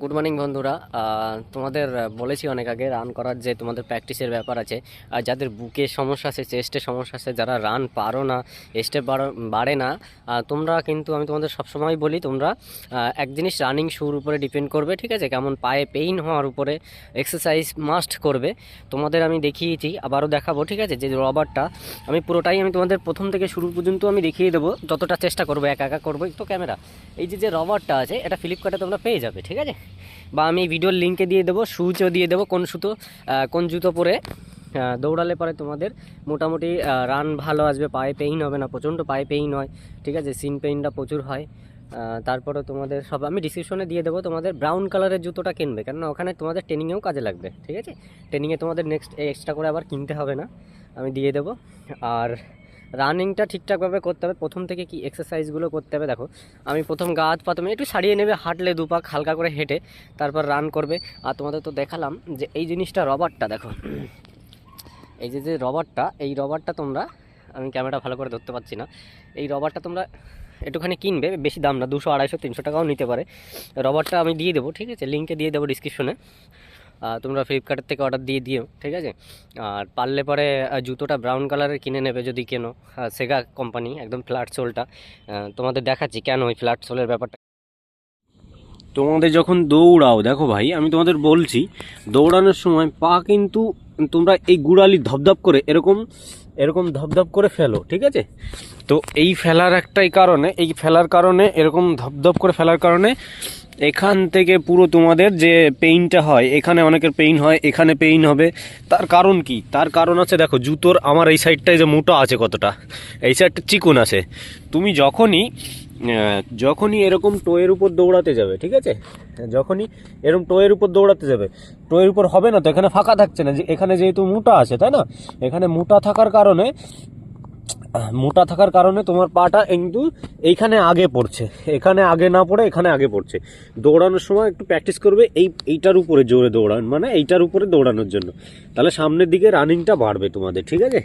Good morning বন্ধুরা। তোমাদের বলেছি অনেক আগে রান করার যে তোমাদের প্র্যাকটিসের ব্যাপার আছে, আর যাদের বুকে সমস্যা আছে চেস্টে সমস্যা আছে, যারা রান পারো না স্টেপ বাড়ে না তোমরা কিন্তু, আমি তোমাদের সবসময় বলি, তোমরা এক জিনিস রানিং শুর উপরে ডিপেন্ড করবে, ঠিক আছে? কেমন পায়ে পেইন হওয়ার উপরে এক্সারসাইজ মাস্ট করবে। তোমাদের আমি দেখিয়েছি, আবারও দেখাবো, ঠিক আছে? যে রবারটা আমি পুরোটাই আমি তোমাদের প্রথম থেকে শুরু পর্যন্ত আমি দেখিয়ে দেবো, যতটা চেষ্টা করব, একা একা করব তো ক্যামেরা এই যে যে রবারটা আছে, এটা ফ্লিপকার্টে তোমরা পেয়ে যাবে, ঠিক আছে? বা আমি ভিডিওর লিঙ্কে দিয়ে দেবো, সুচও দিয়ে দেবো কোন সুতো কোন জুতো পরে দৌড়ালে পরে তোমাদের মোটামুটি রান ভালো আসবে, পায়ে পেইন হবে না, প্রচণ্ড পায়ে পেইন হয়, ঠিক আছে? সিন পেইনটা প্রচুর হয়। তারপরে তোমাদের সব, আমি ডিসক্রিপশনে দিয়ে দেবো তোমাদের ব্রাউন কালারের জুতোটা কিনবে, কেননা ওখানে তোমাদের ট্রেনিংয়েও কাজে লাগবে, ঠিক আছে? ট্রেনিংয়ে তোমাদের নেক্সট এক্সট্রা করে আবার কিনতে হবে না, আমি দিয়ে দেবো। আর রানিংটা ঠিকঠাকভাবে করতে হবে। প্রথম থেকে কি এক্সারসাইজগুলো করতে হবে, দেখো। আমি প্রথম গা হাত পা একটু সারিয়ে নেবে, হাঁটলে দুপাক হালকা করে হেঁটে তারপর রান করবে। আর তোমাদের তো দেখালাম যে এই জিনিসটা রবারটা দেখো। এই যে যে রবারটা এই রবারটা তোমরা, আমি ক্যামেরাটা ভালো করে ধরতে পারছি না। এই রবারটা তোমরা একটুখানি কিনবে, বেশি দাম না, দুশো, আড়াইশো, তিনশো টাকাও নিতে পারে। রবারটা আমি দিয়ে দেবো, ঠিক আছে? লিঙ্কে দিয়ে দেবো ডিসক্রিপশনে তোমরা ফ্লিপকার্টের থেকে অর্ডার দিয়ে দিও, ঠিক আছে? আর পারলে পরে জুতোটা ব্রাউন কালারের কিনে নেবে যদি কেনো সেগা কোম্পানি একদম ফ্ল্যাট সোলটা তোমাদের দেখাচ্ছি কেন ওই ফ্ল্যাট সোলের ব্যাপারটা। তোমাদের যখন দৌড়াও, দেখো ভাই, আমি তোমাদের বলছি, দৌড়ানোর সময় পা কিন্তু তোমরা এই গুড়ালি ধপধপ করে এরকম এরকম ধপধপ করে ফেলো, ঠিক আছে? তো এই ফেলার একটাই কারণে, এই ফেলার কারণে, এরকম ধপধপ করে ফেলার কারণে এখান থেকে পুরো তোমাদের যে পেইনটা হয়, এখানে অনেকের পেইন হয়, এখানে পেইন হবে। তার কারণ কি? তার কারণ আছে, দেখো, জুতোর আমার এই সাইডটায় যে মোটা আছে কতটা, এই সাইডটা চিকন আছে। তুমি যখনই যখনই এরকম টোয়ের উপর দৌড়াতে যাবে, ঠিক আছে? যখনই এরকম টোয়ের উপর দৌড়াতে যাবে টোয়ের উপর হবে না তো এখানে ফাঁকা থাকছে না, যে এখানে যেহেতু মোটা আছে, তাই না? এখানে মোটা থাকার কারণে মোটা থাকার কারণে তোমার পাটা কিন্তু এইখানে আগে পড়ছে। এখানে আগে না পড়ে, এখানে আগে পড়ছে। দৌড়ানোর সময় একটু প্র্যাকটিস করবে এই, এইটার উপরে জোরে দৌড়ান মানে এইটার উপরে দৌড়ানোর জন্য। তাহলে সামনের দিকে রানিংটা বাড়বে তোমাদের, ঠিক আছে?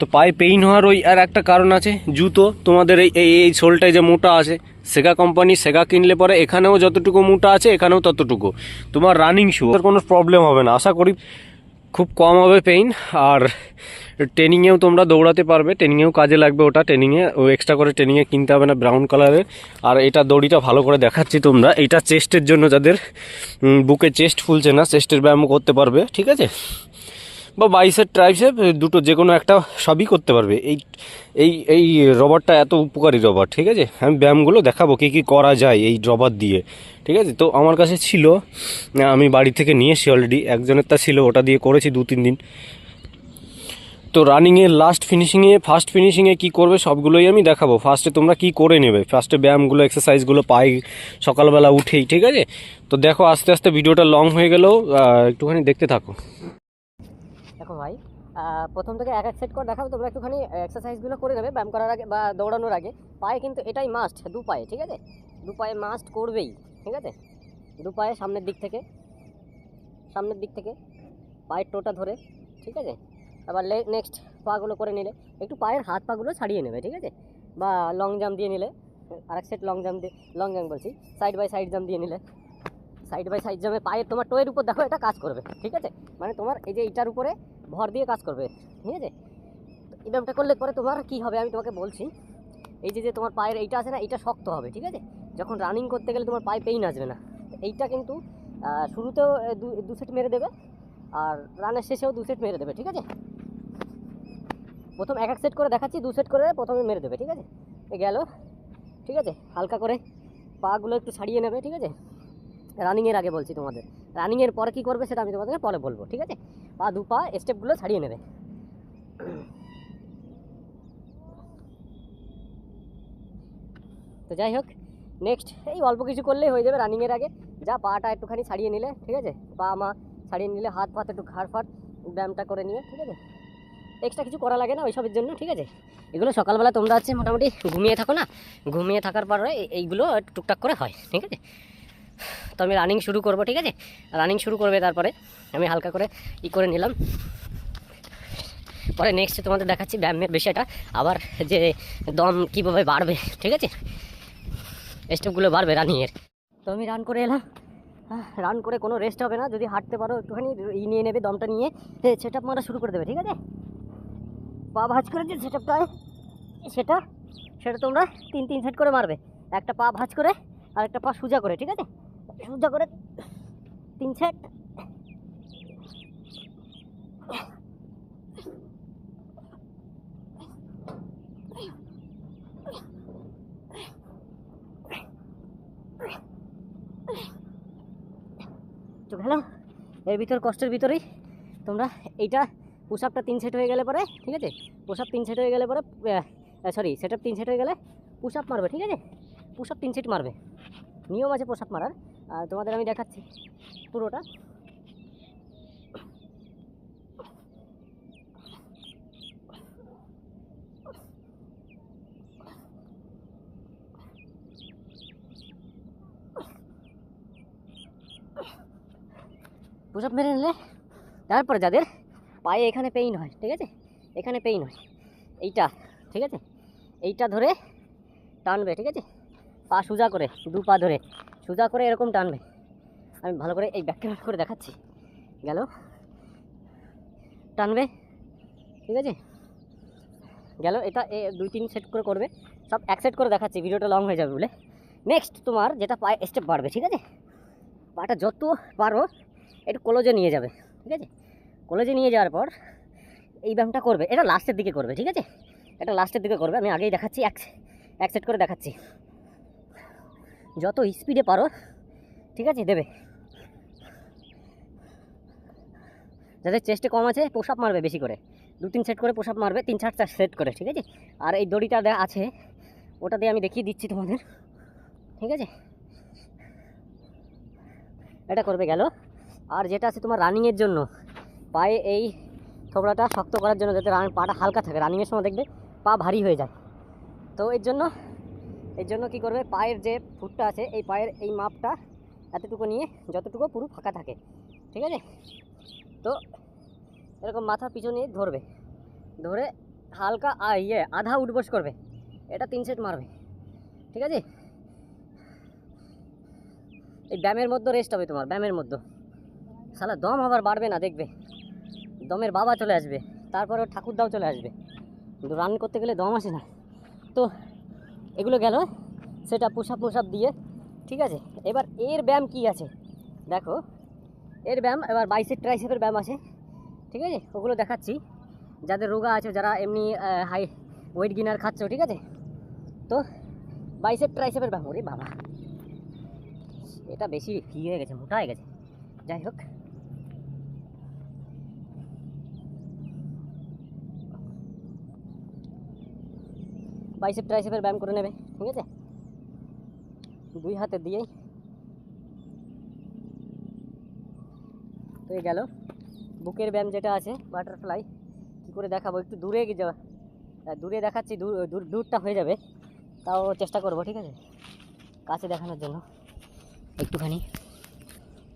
তো পায়ে পেইন হওয়ার ওই আর একটা কারণ আছে, জুতো তোমাদের এই এই সোলটায় যে মোটা আছে, সেগা কোম্পানি সেগা কিনলে পরে এখানেও যতটুকু মোটা আছে, এখানেও ততটুকু। তোমার রানিং শু কোনো প্রবলেম হবে না। আশা করি খুব কম হবে পেইন আর ট্রেনিংয়েও তোমরা দৌড়াতে পারবে ট্রেনিংয়েও কাজে লাগবে ওটা ট্রেনিংয়ে ও এক্সট্রা করে ট্রেনিংয়ে কিনতে হবে না ব্রাউন কালারের আর এটা দড়িটা ভালো করে দেখাচ্ছি তোমরা। এটা চেস্টের জন্য যাদের বুকে চেস্ট ফুলছে না চেস্টের ব্যায়ামও করতে পারবে, ঠিক আছে? বা বাইসের ট্রাইসেপ দুটো যে কোনো একটা সবই করতে পারবে। এই এই এই রবারটা এত উপকারী রবার, ঠিক আছে? আমি ব্যায়ামগুলো দেখাবো কী কী করা যায় এই রবার দিয়ে, ঠিক আছে? তো আমার কাছে ছিল, আমি বাড়ি থেকে নিয়ে এসেছি অলরেডি একজনের তা ছিল, ওটা দিয়ে করেছি দু তিন দিন। তো রানিংয়ে লাস্ট ফিনিশিংয়ে ফার্স্ট ফিনিশিংয়ে কী করবে সবগুলোই আমি দেখাবো। ফার্স্টে তোমরা কি করে নেবে? ফার্স্টে ব্যায়ামগুলো এক্সারসাইজগুলো পাই সকালবেলা উঠেই, ঠিক আছে? তো দেখো, আস্তে আস্তে ভিডিওটা লং হয়ে গেলেও একটুখানি দেখতে থাকো। দেখো ভাই প্রথম থেকে এক এক সেট করে দেখাবো তোমরা একটুখানি এক্সারসাইজগুলো করে নেবে, ব্যায়াম করার আগে বা দৌড়ানোর আগে। পায়ে কিন্তু এটাই মাস্ট দু পায়ে, ঠিক আছে? দু পায়ে মাস্ট করবেই, ঠিক আছে? দু পায়ে সামনের দিক থেকে, সামনের দিক থেকে, পায়ের টোটা ধরে, ঠিক আছে? আবার নেক্সট পাগুলো করে নিলে। একটু পায়ের হাত পাগুলো ছাড়িয়ে নেবে, ঠিক আছে? বা লং জাম্প দিয়ে নিলে। আরেক সেট লং জাম্প দিয়ে লং জাম্প বলছি সাইড বাই সাইড জাম্প দিয়ে নিলে। সাইড বাই সাইড জাম্পে পায়ের তোমার টোয়ের উপর দেখো এটা কাজ করবে, ঠিক আছে? মানে তোমার এই যে এইটার উপরে ভর দিয়ে কাজ করবে, ঠিক আছে? ব্যায়ামটা করলে পরে তোমার কি হবে আমি তোমাকে বলছি, এই যে যে তোমার পায়ের এইটা আছে না, এইটা শক্ত হবে, ঠিক আছে? যখন রানিং করতে গেলে তোমার পায়ে পেইন আসবে না। এইটা কিন্তু শুরুতেও দু সেট মেরে দেবে, আর রানের শেষেও দু সেট মেরে দেবে, ঠিক আছে? প্রথম এক এক সেট করে দেখাচ্ছি, দু সেট করে প্রথমে মেরে দেবে, ঠিক আছে? গেল, ঠিক আছে? হালকা করে পাগুলো একটু ছাড়িয়ে নেবে, ঠিক আছে? রানিংয়ের আগে বলছি তোমাদের। রানিংয়ের পরে কী করবে সেটা আমি তোমাদের পরে বলব, ঠিক আছে? পা, দু পা স্টেপগুলো ছাড়িয়ে নেবে। তো যাই হোক নেক্সট এই অল্প কিছু করলেই হয়ে যাবে রানিংয়ের আগে। যা পাটা একটুখানি ছাড়িয়ে নিলে, ঠিক আছে? পা, মা ছাড়িয়ে নিলে, হাত পাত একটু ঘাড় ফাট, ব্যায়ামটা করে নিয়ে, ঠিক আছে? এক্সট্রা কিছু করা লাগে না, ওইসবের জন্য, ঠিক আছে? এগুলো সকালবেলা তোমরা হচ্ছে মোটামুটি ঘুমিয়ে থাকো না? ঘুমিয়ে থাকার পরে এইগুলো টুকটাক করে হয়, ঠিক আছে? তো আমি রানিং শুরু করব, ঠিক আছে? রানিং শুরু করবে তারপরে আমি হালকা করে ই করে নিলাম। পরে নেক্সট তোমাদের দেখাচ্ছি ব্যায়ামের বিষয়টা। আবার যে দম কীভাবে বাড়বে, ঠিক আছে? স্টেপগুলো বাড়বে রানিংয়ের তো আমি রান করে এলাম। রান করে কোনো রেস্ট হবে না। যদি হাঁটতে পারো একটুখানি, ই নিয়ে নেবে দমটা নিয়ে। সেট আপ মারা শুরু করে দেবে, ঠিক আছে? পা ভাঁজ করে যে সেট আপটা সেটা সেটা তোমরা তিন তিন সেট করে মারবে। একটা পা ভাঁজ করে, আর একটা পা সোজা করে, ঠিক আছে? সোজা করে তিন সেট তো গেল এর ভিতর, কষ্টের ভিতরেই তোমরা এইটা পুশ আপটা তিন সেট হয়ে গেলে পরে, ঠিক আছে? পুশ আপ তিন সেট হয়ে গেলে পরে সরি সেট তিন সেট হয়ে গেলে পুশ আপ মারবে, ঠিক আছে? পুশ আপ তিন সেট মারবে। নিয়ম আছে পোশাক মারার। তোমাদের আমি দেখাচ্ছি পুরোটা। পুশ আপ মেরে নিলে, তারপরে যাদের পায়ে এখানে পেইন হয়, ঠিক আছে? এখানে পেইন হয়। এইটা, ঠিক আছে? এইটা ধরে টানবে, ঠিক আছে? পা সোজা করে, দু পা ধরে, সোজা করে এরকম টানবে। আমি ভালো করে এই ক্যামেরা করে দেখাচ্ছি। গেল। টানবে, ঠিক আছে? গেল, এটা দুই তিন সেট করে করবে। সব এক সেট করে দেখাচ্ছি, ভিডিওটা লং হয়ে যাবে বলে। নেক্সট তোমার যেটা পায়ে স্টেপ বাড়বে, ঠিক আছে? পাটা যত পারো, একটু কলেজে নিয়ে যাবে, ঠিক আছে? কলেজে নিয়ে যাওয়ার পর এই ব্যায়ামটা করবে। এটা লাস্টের দিকে করবে, ঠিক আছে? এটা লাস্টের দিকে করবে। আমি আগেই দেখাচ্ছি, এক এক সেট করে দেখাচ্ছি। যত স্পিডে পারো, ঠিক আছে? দেবে। যাদের চেস্টে কম আছে পোশাপ মারবে বেশি করে। দু, তিন সেট করে পোশাপ মারবে, তিন, চার চার সেট করে, ঠিক আছে? আর এই দড়িটা আছে, ওটা দিয়ে আমি দেখিয়ে দিচ্ছি তোমাদের। ঠিক আছে? এটা করবে গেল। আর যেটা আছে তোমার রানিংয়ের জন্য পায়ে এই থোবড়াটা শক্ত করার জন্য যাতে রান পাটা হালকা থাকে। রানিংয়ের সময় দেখবে পা ভারী হয়ে যায়। তো এর জন্য এর জন্য কি করবে? পায়ের যে ফুটটা আছে, এই পায়ের এই মাপটা এতটুকু নিয়ে যতটুকু পুরো ফাঁকা থাকে। ঠিক আছে? তো এরকম মাথার পিছনে ধরবে। ধরে হালকা ইয়ে আধা উঠবস করবে। এটা তিন সেট মারবে। ঠিক আছে? এই ব্যায়ামের মধ্যে রেস্ট হবে তোমার, ব্যায়ামের মধ্যে। শালা দম আবার বাড়বে না, দেখবে। দমের বাবা চলে আসবে তারপরে ঠাকুরদাও চলে আসবে। কিন্তু রান করতে গেলে দম আসে না। তো এগুলো গেল, সেটা পোশাক পোশাক দিয়ে, ঠিক আছে? এবার এর ব্যায়াম কি আছে? দেখো, এর ব্যায়াম, এবার বাইসের ট্রাইসেপের ব্যায়াম আছে, ঠিক আছে? ওগুলো দেখাচ্ছি। যাদের রোগা আছে, যারা এমনি হাই ওয়েট গিনার খাচ্ছ, ঠিক আছে? তো বাইসেপ ট্রাইসেপের ব্যায়াম, ওরে বাবা। এটা বেশি ই হয়ে গেছে, মোটা হয়ে গেছে। যাই হোক। বাইসেপ ট্রাইসেপের ব্যায়াম করে নেবে, ঠিক আছে? দুই হাতে দিয়েই। তো গেল। বুকের ব্যায়াম যেটা আছে, বাটারফ্লাই, কী করে দেখাবো? একটু দূরে যাওয়া। দূরে দেখাচ্ছি, দূর, দূর- দূরটা হয়ে যাবে। তাও চেষ্টা করব, ঠিক আছে? কাছে দেখানোর জন্য। একটুখানি।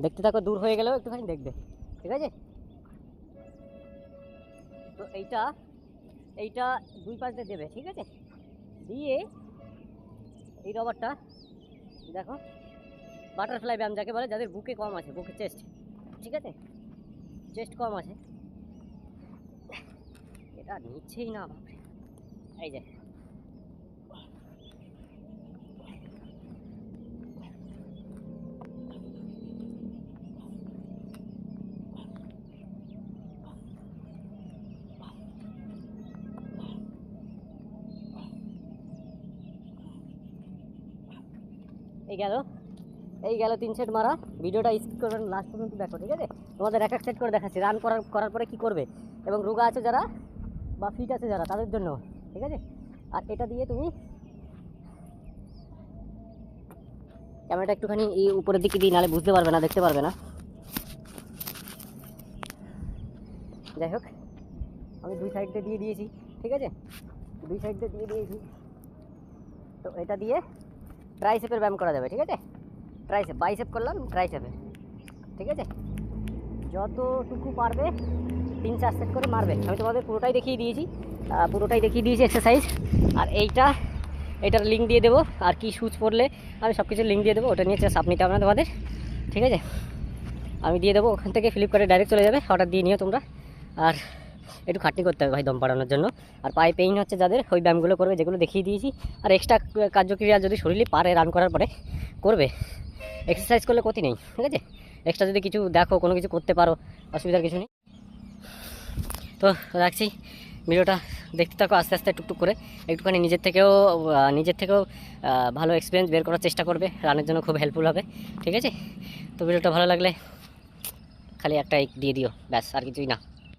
দেখতে থাকো, দূর হয়ে গেলেও একটুখানি দেখবে, ঠিক আছে? তো এইটা এইটা দুই পাশ দেবে, ঠিক আছে? দিয়ে এই রবারটা, দেখো বাটারফ্লাই ব্যায়াম যাকে বলে, যাদের বুকে কম আছে, বুকে চেস্ট ঠিক আছে? চেস্ট কম আছে। এটা নিচ্ছেই না এই যে এই গেল। এই গেল তিন সেট মারা। ভিডিওটা স্কিপ করবেন লাস্ট পর্যন্ত দেখো, ঠিক আছে? তোমাদের এক এক সেট করে দেখাচ্ছি রান করার করার পরে কি করবে? এবং রোগা আছে যারা বা ফিট আছে যারা, তাদের জন্য, ঠিক আছে? আর এটা দিয়ে তুমি ক্যামেরাটা একটুখানি এই উপরের দিকে দিই নাহলে বুঝতে পারবে না, দেখতে পারবে না। যাই হোক, আমি দুই সাইড দিয়ে দিয়ে দিয়েছি, ঠিক আছে? দুই সাইড দিয়ে দিয়ে দিয়েছি। তো এটা দিয়ে ট্রাইসেপের ব্যায়াম করা যাবে, ঠিক আছে? ট্রাইসেপ বাইসেপ করলাম ট্রাইসেপের ঠিক আছে? যতটুকু পারবে, তিন চার সেট করে মারবে। আমি তোমাদের পুরোটাই দেখিয়ে দিয়েছি। পুরোটাই দেখিয়ে দিয়েছি এক্সারসাইজ আর এইটা, এটার লিঙ্ক দিয়ে দেবো। আর কি সুচ পড়লে আমি সব কিছুর লিঙ্ক দিয়ে দেবো। ওটা নিয়ে চাপ নিতে হবে না তোমাদের। ঠিক আছে? আমি দিয়ে দেবো, ওখান থেকে ফ্লিপকার্টে ডাইরেক্ট চলে যাবে। অর্ডার দিয়ে নিও তোমরা। আর একটু খাটনি করতে হবে ভাই দম বাড়ানোর জন্য। আর পায়ে পেইন হচ্ছে যাদের, ওই ব্যায়ামগুলো করবে, যেগুলো দেখিয়ে দিয়েছি। আর এক্সট্রা কার্যক্রিয়া যদি শরীরে পারে রান করার পরে করবে। এক্সারসাইজ করলে ক্ষতি নেই, ঠিক আছে? এক্সট্রা যদি কিছু দেখো, কোনো কিছু করতে পারো, অসুবিধার কিছু নেই। তো রাখছি, ভিডিওটা দেখতে থাকো, আস্তে আস্তে টুকটুক করে। একটুখানি নিজের থেকেও নিজের থেকেও ভালো এক্সপিরিয়েন্স বের করার চেষ্টা করবে। রানের জন্য খুব হেল্পফুল হবে, ঠিক আছে? তো ভিডিওটা ভালো লাগলে খালি একটা দিয়ে দিও, ব্যাস, আর কিছুই না।